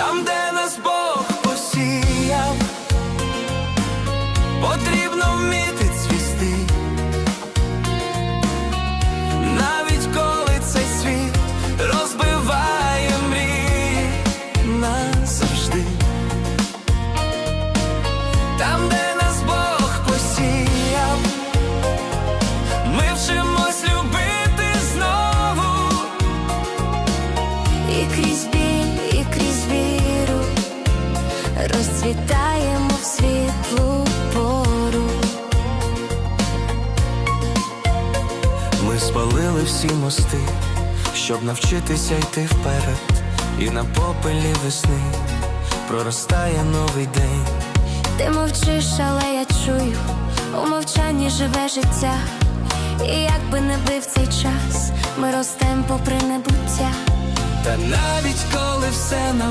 там, де нас Бог посіяв, потрібно вміти цвісти, навіть коли цей світ розбиває мрії назавжди, там, де нас Бог посіяв, ми вчимось любити знову. І крізь розцвітаємо в світлу пору. Ми спалили всі мости, щоб навчитися йти вперед, і на попелі весни проростає новий день. Ти мовчиш, але я чую, у мовчанні живе життя. І як би не бив цей час, ми ростем попри небуття. Та навіть коли все навколо